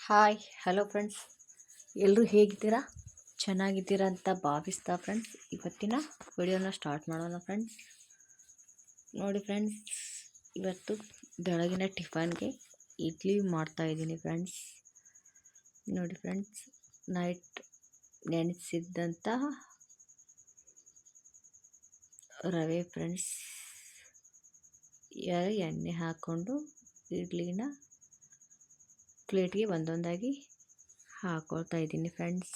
Hi hello friends ಎಲ್ಲರೂ ಹೇಗಿದ್ದೀರಾ? ಚೆನ್ನಾಗಿದ್ದೀರಾ ಅಂತ ಭಾವಿಸ್ತಾ ಫ್ರೆಂಡ್ಸ್ ಇವತ್ತಿನ ವಿಡಿಯೋನ ಸ್ಟಾರ್ಟ್ ಮಾಡೋಣ ಫ್ರೆಂಡ್ಸ್ ನೋಡಿ ಫ್ರೆಂಡ್ಸ್ ಇವತ್ತು ಬೆಳಗಿನ ಟಿಫನ್ಗೆ ಇಡ್ಲಿ ಮಾಡ್ತಾಯಿದ್ದೀನಿ ಫ್ರೆಂಡ್ಸ್ ನೋಡಿ ಫ್ರೆಂಡ್ಸ್ ನೈಟ್ ನೆನೆಸಿದ್ದಂತಹ ರವೆ ಫ್ರೆಂಡ್ಸ್ ಎಣ್ಣೆ ಹಾಕ್ಕೊಂಡು ಇಡ್ಲಿನ ಪ್ಲೇಟ್ಗೆ ಒಂದೊಂದಾಗಿ ಹಾಕೊಳ್ತಾ ಇದ್ದೀನಿ ಫ್ರೆಂಡ್ಸ್.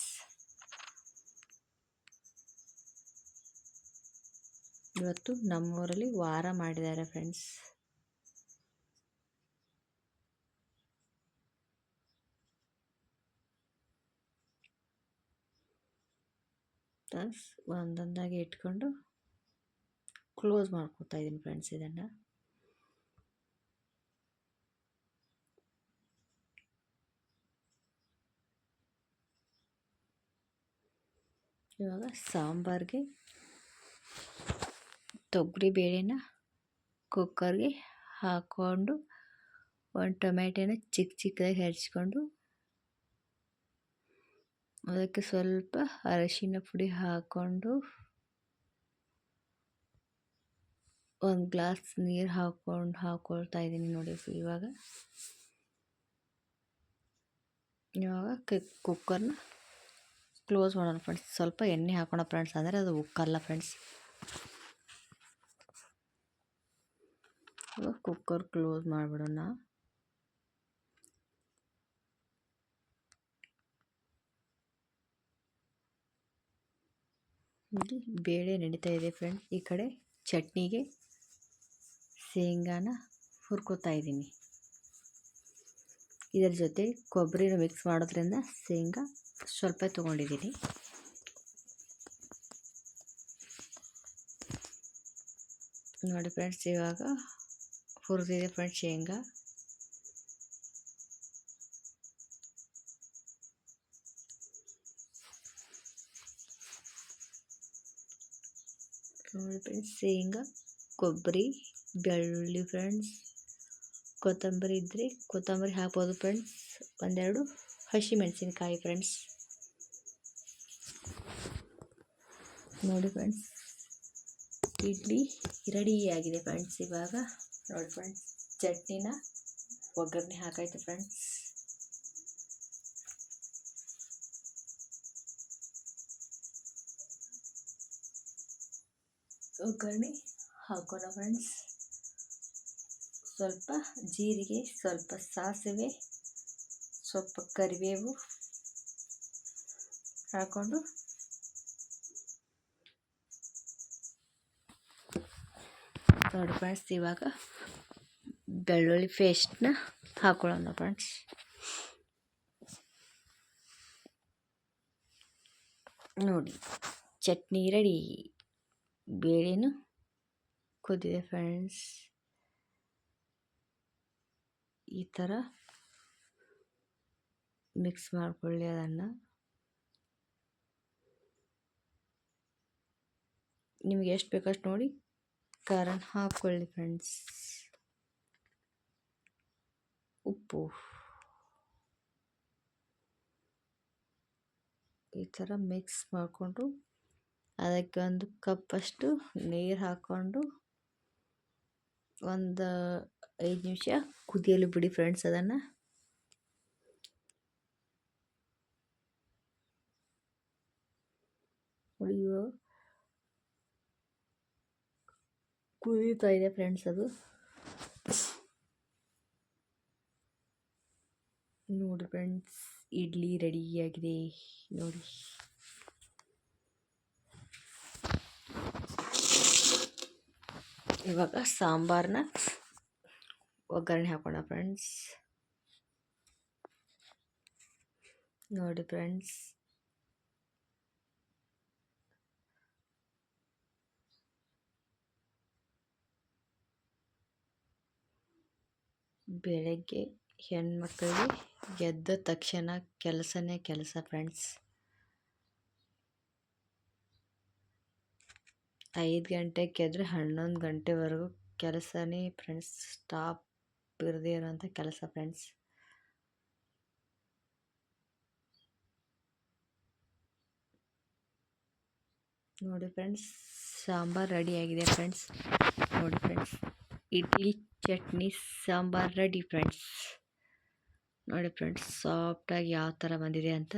ಇವತ್ತು ನಮ್ಮೂರಲ್ಲಿ ವಾರ ಮಾಡಿದ್ದಾರೆ ಫ್ರೆಂಡ್ಸ್, ಒಂದೊಂದಾಗಿ ಇಟ್ಕೊಂಡು ಕ್ಲೋಸ್ ಮಾಡ್ಕೊತಾ ಇದ್ದೀನಿ ಫ್ರೆಂಡ್ಸ್ ಇದನ್ನು. ಇವಾಗ ಸಾಂಬಾರಿಗೆ ತೊಗರಿ ಬೇಳೆನ ಕುಕ್ಕರ್ಗೆ ಹಾಕ್ಕೊಂಡು ಒಂದು ಟೊಮೆಟೊನ ಚಿಕ್ಕ ಚಿಕ್ಕದಾಗಿ ಹೆಚ್ಕೊಂಡು ಅದಕ್ಕೆ ಸ್ವಲ್ಪ ಅರಶಿನ ಪುಡಿ ಹಾಕ್ಕೊಂಡು ಒಂದು ಗ್ಲಾಸ್ ನೀರು ಹಾಕ್ಕೊಂಡು ಹಾಕ್ಕೊಳ್ತಾ ಇದ್ದೀನಿ ನೋಡಿ ಇವಾಗ. ಇವಾಗ ಕುಕ್ಕರ್ನ ಕ್ಲೋಸ್ ಮಾಡೋಣ ಫ್ರೆಂಡ್ಸ್ ಸ್ವಲ್ಪ ಎಣ್ಣೆ ಹಾಕೋಣ ಫ್ರೆಂಡ್ಸ್ ಅಂದರೆ ಅದು ಉಕ್ಕಲ್ಲ ಫ್ರೆಂಡ್ಸ್ ಇವಾಗ ಕುಕ್ಕರ್ ಕ್ಲೋಸ್ ಮಾಡಿಬಿಡೋಣ. ಬೇಳೆ ನಡೀತಾ ಇದೆ ಫ್ರೆಂಡ್ಸ್ ಈ ಕಡೆ ಚಟ್ನಿಗೆ ಶೇಂಗಾನ ಹುರ್ಕೋತಾ ಇದ್ದೀನಿ. ಇದರ ಜೊತೆ ಕೊಬ್ಬರಿನ ಮಿಕ್ಸ್ ಮಾಡೋದ್ರಿಂದ ಶೇಂಗಾ ಸ್ವಲ್ಪ ತೊಗೊಂಡಿದ್ದೀನಿ. ನೋಡಿ ಫ್ರೆಂಡ್ಸ್ ಇವಾಗ ಹುರಿದಿದೆ ಫ್ರೆಂಡ್ಸ್ ಶೇಂಗಾ. ನೋಡಿ ಫ್ರೆಂಡ್ಸ್ ಶೇಂಗಾ, ಕೊಬ್ಬರಿ. ಬೆಳ್ಳುಳ್ಳಿ ಫ್ರೆಂಡ್ಸ್ ಕೊತ್ತಂಬರಿ ಇದ್ದರೆ ಕೊತ್ತಂಬರಿ ಹಾಕ್ಬೋದು ಫ್ರೆಂಡ್ಸ್ ಒಂದೆರಡು ಹಸಿ ಮೆಣಸಿನ್ಕಾಯಿ ಫ್ರೆಂಡ್ಸ್ ನೋಡಿ ಫ್ರೆಂಡ್ಸ್ ಇಡ್ಲಿ ರೆಡಿಯಾಗಿದೆ ಫ್ರೆಂಡ್ಸ್ ಇವಾಗ. ನೋಡಿ ಫ್ರೆಂಡ್ಸ್ ಚಟ್ನಿನ ಒಗ್ಗರಣೆ ಹಾಕೈತೆ ಫ್ರೆಂಡ್ಸ್ ಒಗ್ಗರಣೆ ಹಾಕೋಣ ಫ್ರೆಂಡ್ಸ್ ಸ್ವಲ್ಪ ಜೀರಿಗೆ, ಸ್ವಲ್ಪ ಸಾಸಿವೆ, ಸ್ವಲ್ಪ ಕರಿಬೇವು ಹಾಕ್ಕೊಂಡು ನೋಡಿ ಫ್ರೆಂಡ್ಸ್ ಇವಾಗ ಬೆಳ್ಳುಳ್ಳಿ ಪೇಸ್ಟ್ನ ಹಾಕೊಳ್ಳೋಣ ಫ್ರೆಂಡ್ಸ್. ನೋಡಿ, ಚಟ್ನಿ ರೆಡಿ. ಬೇಳೆನೂ ಕುದಿದೆ ಫ್ರೆಂಡ್ಸ್. ಈ ಥರ ಮಿಕ್ಸ್ ಮಾಡಿಕೊಳ್ಳಿ ಅದನ್ನು. ನಿಮಗೆ ಎಷ್ಟು ಬೇಕಷ್ಟು ನೋಡಿ ಖಾರನ ಹಾಕ್ಕೊಳ್ಳಿ ಫ್ರೆಂಡ್ಸ್ ಉಪ್ಪು. ಈ ಥರ ಮಿಕ್ಸ್ ಮಾಡಿಕೊಂಡು ಅದಕ್ಕೆ ಒಂದು ಕಪ್ಪಷ್ಟು ನೀರು ಹಾಕ್ಕೊಂಡು ಒಂದು ಐದು ನಿಮಿಷ ಕುದಿಯಲು ಬಿಡಿ ಫ್ರೆಂಡ್ಸ್ ಅದನ್ನು. ಅಯ್ಯೋ ಕುದೀತಾ ಇದೆ ಫ್ರೆಂಡ್ಸ್ ಅದು. ನೋಡಿ ಫ್ರೆಂಡ್ಸ್ ಇಡ್ಲಿ ರೆಡಿಯಾಗಿದೆ ನೋಡಿ. ಇವಾಗ ಸಾಂಬಾರನ್ನ ಒಗ್ಗರಣೆ ಹಾಕೋಣ ಫ್ರೆಂಡ್ಸ್. ನೋಡಿ ಫ್ರೆಂಡ್ಸ್. ಬೆಳಗ್ಗೆ ಹೆಣ್ಮಕ್ಳಿಗೆ ಎದ್ದ ತಕ್ಷಣ ಕೆಲಸನೇ ಕೆಲಸ ಫ್ರೆಂಡ್ಸ್. ಐದು ಗಂಟೆಗೆ ಎದ್ರೆ ಹನ್ನೊಂದು ಗಂಟೆವರೆಗೂ ಕೆಲಸನೇ ಫ್ರೆಂಡ್ಸ್ ಸ್ಟಾಪ್ ಇರದೇ ಇರೋಂಥ ಕೆಲಸ ಫ್ರೆಂಡ್ಸ್ ನೋಡಿ ಫ್ರೆಂಡ್ಸ್ ಸಾಂಬಾರು ರೆಡಿಯಾಗಿದೆ ಫ್ರೆಂಡ್ಸ್ ನೋಡಿ friends idli, chutney, sambar ready friends ನೋಡಿ ಫ್ರೆಂಡ್ಸ್ ಸಾಫ್ಟಾಗಿ ಯಾವ ಥರ ಬಂದಿದೆ ಅಂತ.